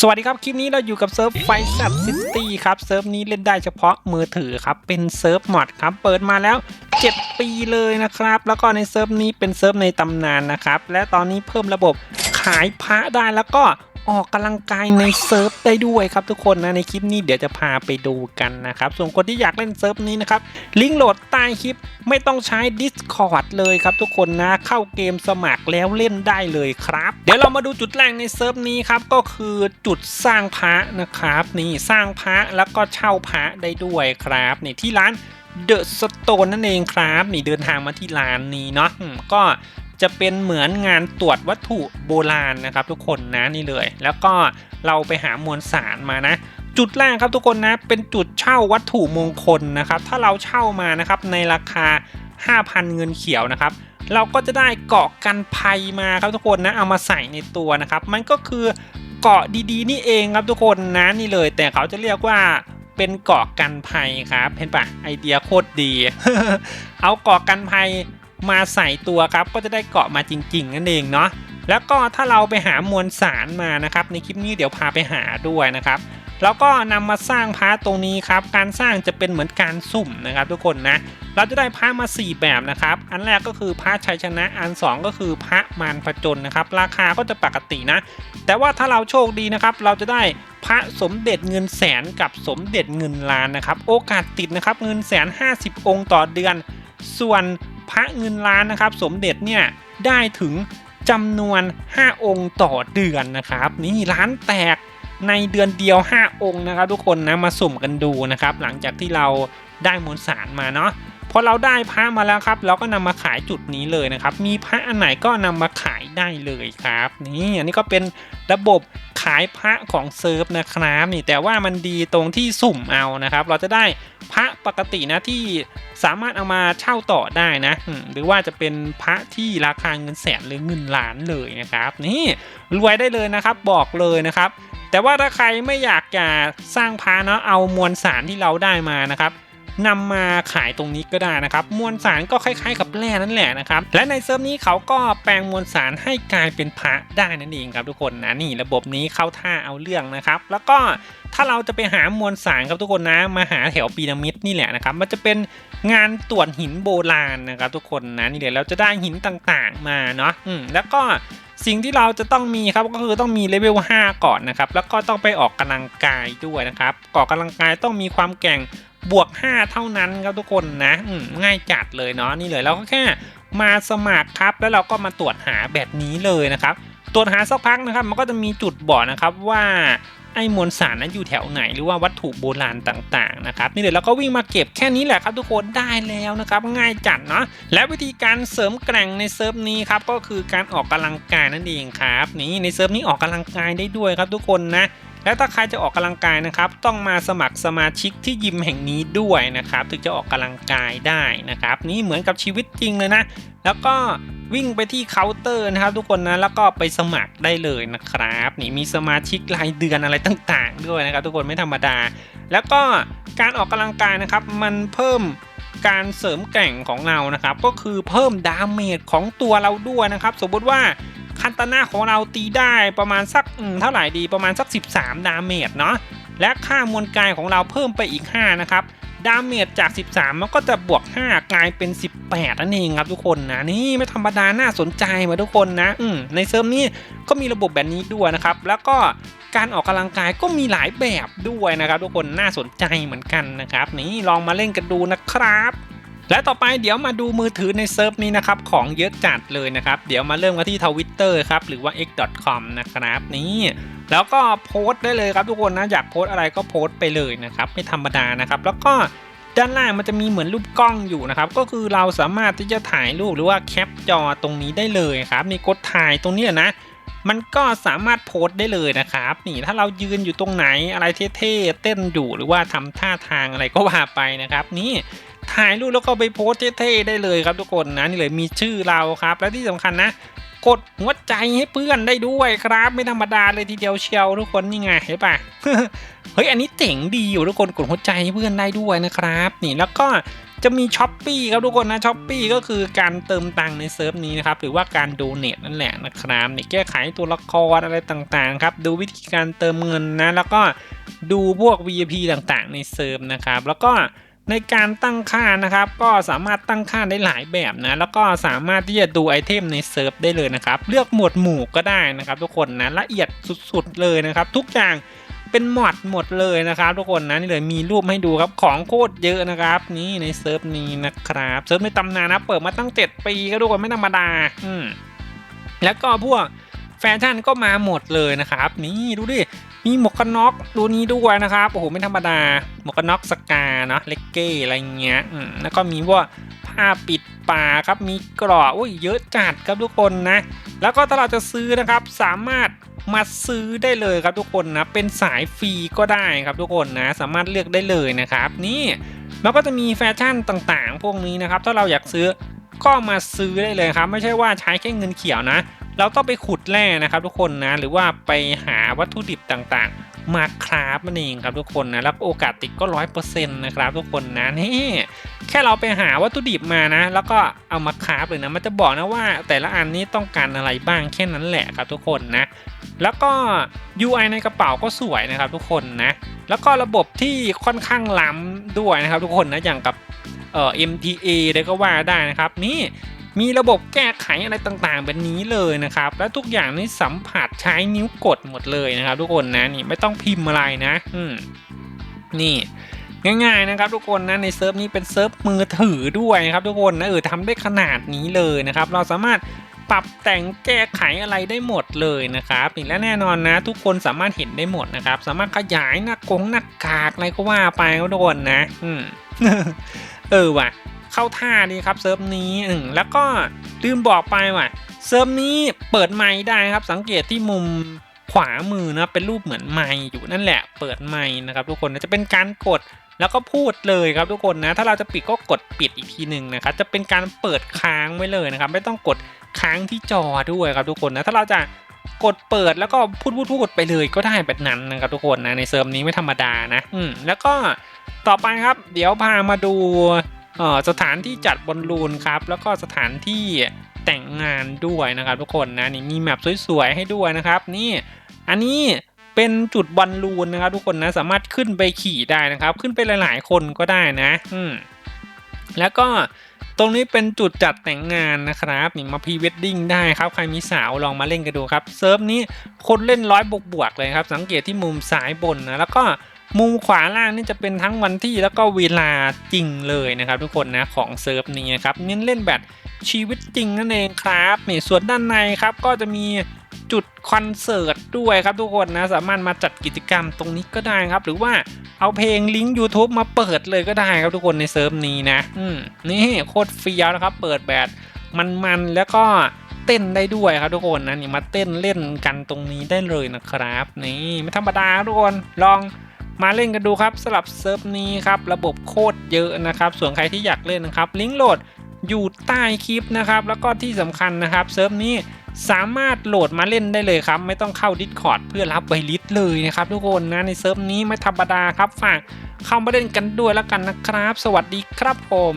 สวัสดีครับ คลิปนี้เราอยู่กับเซิร์ฟไฟซับซิตี้ครับ เซิร์ฟนี้เล่นได้เฉพาะมือถือครับ เป็นเซิร์ฟมอดครับ เปิดมาแล้ว 7 ปีเลยนะครับ แล้วก็ในเซิร์ฟนี้เป็นเซิร์ฟในตำนานนะครับ และตอนนี้เพิ่มระบบขายพระได้แล้วก็ ออกกำลังกายในเซิร์ฟได้ด้วยครับทุกคนนะในคลิปนี้เดี๋ยวจะพาไปดูกันนะครับ ส่วนคนที่อยากเล่นเซิร์ฟนี้นะครับลิงก์โหลดใต้คลิปไม่ต้องใช้ Discord เลยครับทุกคนนะเข้าเกมสมัครแล้วเล่นได้เลยครับ เดี๋ยวเรามาดูจุดแรกในเซิร์ฟนี้ครับก็คือจุดสร้างพระนะครับ นี่สร้างพระแล้วก็เช่าพระได้ด้วยครับนี่ที่ร้านเดอะสโตนนั่นเองครับ นี่เดินทางมาที่ร้านนี้เนาะก็ จะเป็นเหมือนงานตรวจวัตถุโบราณนะครับ ทุกคนนะนี่เลย แล้วก็เราไปหามวลสารมานะ จุดแรกครับทุกคนนะเป็นจุดเช่าวัตถุมงคลนะครับ ถ้าเราเช่ามานะครับในราคา 5,000 เงินเขียวนะครับเราก็จะได้เกาะกันภัยมาครับทุกคนนะเอามาใส่ในตัวนะครับ มันก็คือเกาะดีๆ นี่เองครับทุกคนนะนี่เลย แต่เขาจะเรียกว่าเป็นเกาะกันภัยครับ เห็นปะไอเดียโคตรดี เอาเกาะกันภัย มาใส่ตัวครับก็จะได้เกาะมาจริง ๆ นั่นเองเนาะแล้วก็ถ้าเราไปหามวลสารมานะครับ ในคลิปนี้เดี๋ยวพาไปหาด้วยนะครับ แล้วก็นำมาสร้างพาร์ตตรงนี้ครับ การสร้างจะเป็นเหมือนการสุ่มนะครับ ทุกคนนะเราจะได้พระมา 4 แบบนะครับ อันแรกก็คือพระชัยชนะ อัน 2 ก็คือพระมารผจญนะครับ ราคาก็จะปกตินะ แต่ว่าถ้าเราโชคดีนะครับ เราจะได้พระสมเด็จเงินแสนกับสมเด็จเงินล้านนะครับ โอกาสติดนะครับเงินแสน50 องค์ต่อเดือน ส่วน พระเงินล้านนะครับ สมเด็จเนี่ยได้ถึงจำนวน 5 องค์ต่อเดือนนะครับ นี่ร้านแตกในเดือนเดียว 5 องค์นะครับ ทุกคนนะมาสุ่มกันดูนะครับ หลังจากที่เราได้มวลสารมาเนาะ อเราได้พระมาแล้วครับ เราก็นำมาขายจุดนี้เลยนะครับ มีพระอันไหนก็นำมาขายได้เลยครับ นี่อันนี้ก็เป็นระบบขายพระของเซิร์ฟนะครับนี่แต่ว่ามันดีตรงที่สุ่มเอานะครับ เราจะได้พระปกตินะที่สามารถเอามาเช่าต่อได้นะ หรือว่าจะเป็นพระที่ราคาเงินแสนหรือเงินล้านเลยนะครับ นี่รวยได้เลยนะครับบอกเลยนะครับ แต่ว่าถ้าใครไม่อยากจะสร้างพาเนาะเอามวลสารที่เราได้มานะครับ นำมาขายตรงนี้ก็ได้นะครับ มวลสารก็คล้ายๆ กับแร่นั่นแหละนะครับ และในเซิร์ฟนี้เขาก็แปลงมวลสารให้กลายเป็นพระได้นั่นเองครับทุกคนนะนี่ระบบนี้เข้าท่าเอาเรื่องนะครับ แล้วก็ถ้าเราจะไปหามวลสารครับทุกคนนะ มาหาแถวพีระมิดนี่แหละนะครับ มันจะเป็นงานตรวจหินโบราณนะครับ ทุกคนนะนี่เดี๋ยวเราจะได้หินต่างๆมาเนาะอืมแล้วก็สิ่งที่เราจะต้องมีครับก็คือต้องมีเลเวล5ก่อนนะครับ แล้วก็ต้องไปออกกำลังกายด้วยนะครับออกกำลังกายต้องมีความแก่ง บวก 5 เท่านั้นครับทุกคนนะง่ายจัดเลยเนาะนี่เลยเราก็แค่มาสมัครครับ แล้วเราก็มาตรวจหาแบบนี้เลยนะครับ ตรวจหาสักพักนะครับ มันก็จะมีจุดบอกนะครับว่าไอ้มวลสารนั้นอยู่แถวไหนหรือว่าวัตถุโบราณต่างๆนะครับนี่เลยเราก็วิ่งมาเก็บแค่นี้แหละครับทุกคนได้แล้วนะครับง่ายจัดเนาะและวิธีการเสริมแกร่งในเซิร์ฟนี้ครับก็คือการออกกำลังกายนั่นเองครับนี่ในเซิร์ฟนี้ออกกำลังกายได้ด้วยครับทุกคนนะ และถ้าใครจะออกกำลังกายนะครับ ต้องมาสมัครสมาชิกที่ยิมแห่งนี้ด้วยนะครับ ถึงจะออกกำลังกายได้นะครับ นี่เหมือนกับชีวิตจริงเลยนะ แล้วก็วิ่งไปที่เคาน์เตอร์นะครับ ทุกคนนะแล้วก็ไปสมัครได้เลยนะครับ นี่มีสมาชิกรายเดือนอะไรต่างๆ ด้วยนะครับ ทุกคนไม่ธรรมดา แล้วก็การออกกำลังกายนะครับ มันเพิ่มการเสริมแกร่งของเรานะครับ ก็คือเพิ่มดาเมจของตัวเราด้วยนะครับ สมมติว่า คันตนาของเราตีได้ประมาณสักเท่าไหร่ดีประมาณสัก 13 ดาเมจเนาะและค่ามวลกายของเราเพิ่มไปอีก 5 นะครับ ดาเมจจาก 13 มันก็จะบวก 5 กลายเป็น 18 นั่นเองครับทุกคนนะ นี่ไม่ธรรมดาน่าสนใจมาทุกคนนะอืในเซิร์ฟนี้ก็มีระบบแบบนี้ด้วยนะครับ แล้วก็การออกกำลังกายก็มีหลายแบบด้วยนะครับ ทุกคนน่าสนใจเหมือนกันนะครับ นี่ลองมาเล่นกันดูนะครับ และต่อไปเดี๋ยวมาดูมือถือในเซิร์ฟนี้นะครับ ของเยอะจัดเลยนะครับ เดี๋ยวมาเริ่มกันที่ทวิตเตอร์ครับ หรือว่า x.com นะครับนี่แล้วก็โพสต์ได้เลยครับทุกคนนะ อยากโพสต์อะไรก็โพสต์ไปเลยนะครับ ไม่ธรรมดานะครับ แล้วก็ด้านล่างมันจะมีเหมือนรูปกล้องอยู่นะครับ ก็คือเราสามารถที่จะถ่ายรูปหรือว่าแคปจอตรงนี้ได้เลยครับนี่กดถ่ายตรงนี้นะมันก็สามารถโพสต์ได้เลยนะครับ นี่ถ้าเรายืนอยู่ตรงไหนอะไรเท่ๆเต้นอยู่หรือว่าทำท่าทางอะไรก็ว่าไปนะครับ นี่ ถ่ายรูปแล้วก็ไปโพสเท่ๆได้เลยครับทุกคนนะนี่เลยมีชื่อเราครับ และที่สำคัญนะกดหัวใจให้เพื่อนได้ด้วยครับ ไม่ธรรมดาเลยทีเดียวเชียวทุกคนนี่ไงเห็นปะเฮ้ยอันนี้เจ๋งดีอยู่ทุกคนกดหัวใจให้เพื่อนได้ด้วยนะครับ นี่แล้วก็จะมีช้อปปีครับทุกคนนะช้อปปีก็คือการเติมตังค์ในเซิร์ฟนี้นะครับหรือว่าการโดเนทนั่นแหละนะครับนี่แก้ไขตัวละครอะไรต่างๆครับดูวิธีการเติมเงินนะ แล้วก็ดูพวก VIP ต่างๆ ในเซิร์ฟนะครับแล้วก็ ในการตั้งค่านะครับ ก็สามารถตั้งค่าได้หลายแบบนะ แล้วก็สามารถที่จะดูไอเทมในเซิร์ฟได้เลยนะครับ เลือกหมวดหมู่ก็ได้นะครับ ทุกคนนะละเอียดสุดๆเลยนะครับ ทุกอย่างเป็นหมดหมดเลยนะครับ ทุกคนนะนี่เลยมีรูปให้ดูครับของโคตรเยอะนะครับ นี่ในเซิร์ฟนี้นะครับเซิร์ฟในตำนานนะเปิดมาตั้ง 7 ปีครับทุกคนไม่ธรรมดาอืมแล้วก็พวกแฟชั่นก็มาหมดเลยนะครับ นี่ดูดิ มีหมวกกันน็อกดูนี้ด้วยนะครับโอ้โหไม่ธรรมดาหมวกกันน็อกสกาเนาะเลกเก้อะไรเงี้ยแล้วก็มีว่าผ้าปิดปากครับมีกราะอุ้ยเยอะจัดครับทุกคนนะ แล้วก็ถ้าเราจะซื้อนะครับสามารถมาซื้อได้เลยครับทุกคนนะเป็นสายฟรีก็ได้ครับทุกคนนะสามารถเลือกได้เลยนะครับนี่แล้วก็จะมีแฟชั่นต่างๆ พวกนี้นะครับถ้าเราอยากซื้อก็มาซื้อได้เลยครับ ไม่ใช่ว่าใช้แค่เงินเขียวนะ เราต้องไปขุดแร่นะครับทุกคนนะหรือว่าไปหาวัตถุดิบต่างๆ มาคราฟนั่นเองครับทุกคนนะแล้วโอกาสติดก็ร้อยเปอร์เซ็นต์นะครับทุกคนนะนี่แค่เราไปหาวัตถุดิบมานะ แล้วก็เอามาคราฟเลยนะมันจะบอกนะว่า แต่ละอันนี้ต้องการอะไรบ้างแค่นั้นแหละครับทุกคนนะ แล้วก็ UI ในกระเป๋าก็สวยนะครับทุกคนนะแล้วก็ระบบที่ค่อนข้างล้ำด้วยนะครับทุกคนนะอย่างกับเอ่อ MTA เลยก็ว่าได้นะครับนี่ มีระบบแก้ไขอะไรต่างๆ แบบนี้เลยนะครับ และทุกอย่างนี่สัมผัสใช้นิ้วกดหมดเลยนะครับ ทุกคนนะนี่ไม่ต้องพิมพ์อะไรนะ อืมนี่ง่ายๆนะครับทุกคนนะในเซิร์ฟนี้เป็นเซิร์ฟมือถือด้วยนะครับทุกคนนะเออทำได้ขนาดนี้เลยนะครับ เราสามารถปรับแต่งแก้ไขอะไรได้หมดเลยนะครับอีกและแน่นอนนะ ทุกคนสามารถเห็นได้หมดนะครับ สามารถขยายหน้ากงหน้ากากอะไรก็ว่าไปครับทุกคนนะ อืมเออว่ะ เข้าท่าดีครับเซิร์ฟนี้แล้วก็ลืมบอกไปว่ะเซิร์ฟนี้เปิดไมค์ได้ครับ สังเกตที่มุมขวามือนะเป็นรูปเหมือนไมค์อยู่นั่นแหละ เปิดไมค์นะครับ ทุกคนจะเป็นการกดแล้วก็พูดเลยครับทุกคนนะ ถ้าเราจะปิดก็กดปิดอีกทีหนึ่งนะครับ จะเป็นการเปิดค้างไว้เลยนะครับ ไม่ต้องกดค้างที่จอด้วยครับทุกคนนะ ถ้าเราจะกดเปิดแล้วก็พูดพูดพูดไปเลยก็ได้แบบนั้นนะครับทุกคนนะในเซิร์ฟนี้ไม่ธรรมดานะ อืมแล้วก็ต่อไปครับ เดี๋ยวพามาดู สถานที่จัดบอลลูนครับ แล้วก็สถานที่แต่งงานด้วยนะครับทุกคนนะนี่มีแมปสวยๆให้ด้วยนะครับ นี่อันนี้เป็นจุดบอลลูนนะครับ ทุกคนนะสามารถขึ้นไปขี่ได้นะครับ ขึ้นไปหลายๆ คนก็ได้นะ อืมแล้วก็ตรงนี้เป็นจุดจัดแต่งงานนะครับนี่มาพรีเวดดิ้งได้ครับ ใครมีสาวลองมาเล่นกันดูครับเซิร์ฟนี้คนเล่นร้อยบวกๆเลยครับ สังเกตที่มุมซ้ายบนนะแล้วก็ มุมขวาล่างนี่จะเป็นทั้งวันที่แล้วก็เวลาจริงเลยนะครับทุกคนนะของเซิร์ฟนี้นะครับเน้นเล่นแบบชีวิตจริงนั่นเองครับนี่ส่วนด้านในครับก็จะมีจุดคอนเสิร์ตด้วยครับทุกคนนะสามารถมาจัดกิจกรรมตรงนี้ก็ได้ครับ หรือว่าเอาเพลงลิงก์ YouTube มาเปิดเลยก็ได้ครับทุกคนในเซิร์ฟนี้นะ อืมนี่โคตรเฟี้ยวนะครับ เปิดแบบมันๆแล้วก็เต้นได้ด้วยครับทุกคนนะนี่มาเต้นเล่นกันตรงนี้ได้เลยนะครับ นี่ไม่ธรรมดาทุกคนลอง มาเล่นกันดูครับสลับเซิร์ฟนี้ครับระบบโคตรเยอะนะครับ ส่วนใครที่อยากเล่นนะครับ ลิงก์โหลดอยู่ใต้คลิปนะครับ แล้วก็ที่สำคัญนะครับเซิร์ฟนี้สามารถโหลดมาเล่นได้เลยครับ ไม่ต้องเข้า Discord เพื่อรับไวลิสเลยนะครับทุกคนนะในเซิร์ฟนี้ไม่ธรรมดาครับฝากเข้ามาเล่นกันด้วยแล้วกันนะครับ สวัสดีครับผม